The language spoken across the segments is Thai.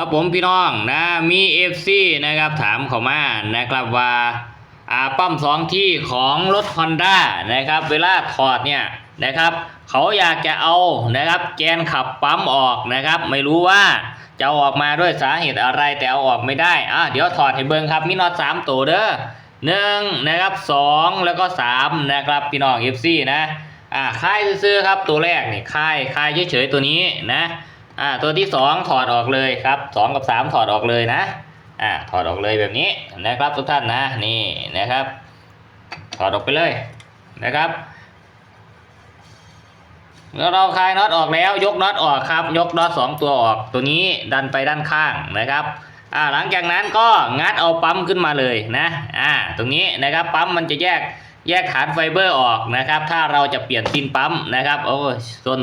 ครับผมพี่น้องนะมีเอฟซีนะครับถามเขามานะครับว่าอ่าปั๊มสองที่ของรถ Honda นะครับ เวลาถอดเนี่ยนะครับ เขาอยากจะเอานะครับ แกนขับปั๊มออกนะครับ ไม่รู้ว่าจะอออกมาด้วยสาเหตุอะไรแต่เอาออกไม่ได้อะเดี๋ยวถอดให้เบิ่งครับมีน็อตสามตัวเด้อหนึ่งนะครับสองแล้วก็สามนะครับพี่น้องเอฟซีนะอ่าค่ายซื้อครับตัวแรกนี่ค่ายค่ายเฉยๆตัวนี้นะ อ่าตัวที่สองถอดออกเลยครับสองกับสามถอดออกเลยนะอ่าถอดออกเลยแบบนี้นะครับทุกท่านนะนี่นะครับ ถอดออกไปเลยนะครับเมื่อเราคลายน็อตออกแล้วยกน็อตออกครับ ยกน็อตสองตัวออกตัวนี้ดันไปด้านข้างนะครับอ่าหลังจากนั้นก็งัดเอาปั๊มขึ้นมาเลยนะอ่าตรงนี้นะครับปั๊มมันจะแยกแยกฐานไฟเบอร์ออกนะครับ ถ้าเราจะเปลี่ยนซินปั๊มนะครับโอ้ส้น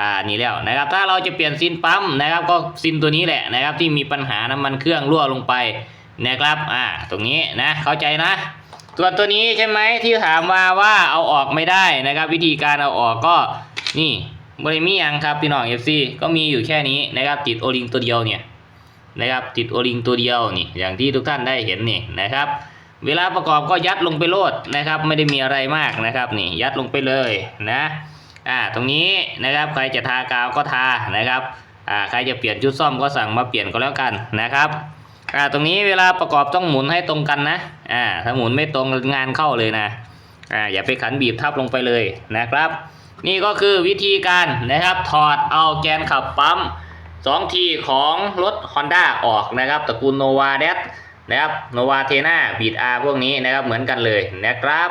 อ่านี่แล้วนะครับถ้าเราจะเปลี่ยนซินปั๊มนะครับก็ซินตัวนี้แหละนะครับที่มีปัญหาน้ำมันเครื่องรั่วลงไปนะครับอ่าตรงนี้นะเข้าใจนะส่วนตัวนี้ใช่ไหมที่ถามมาว่าเอาออกไม่ได้นะครับ วิธีการเอาออกก็นี่บริมียังครับพี่น้อง FC ก็มีอยู่แค่นี้นะครับติดโอลิงตัวเดียวเนี่ยนะครับติดโอลิงตัวเดียวนี่อย่างที่ทุกท่านได้เห็นนี่นะครับ เวลาประกอบก็ยัดลงไปโลดนะครับ ไม่ได้มีอะไรมากนะครับนี่ยัดลงไปเลยนะ อ่าตรงนี้นะครับใครจะทากาวก็ทานะครับอ่าใครจะเปลี่ยนชุดซ่อมก็สั่งมาเปลี่ยนก็แล้วกันนะครับอ่าตรงนี้เวลาประกอบต้องหมุนให้ตรงกันนะอ่าถ้าหมุนไม่ตรงงานเข้าเลยนะอ่าอย่าไปขันบีบทับลงไปเลยนะครับ นี่ก็คือวิธีการนะครับถอดเอาแกนขับปั๊มสองทีของรถ Honda ออกนะครับตระกูล Nova d e นะครับ Nova t e n a Beat R พวกนี้นะครับเหมือนกันเลยนะครับ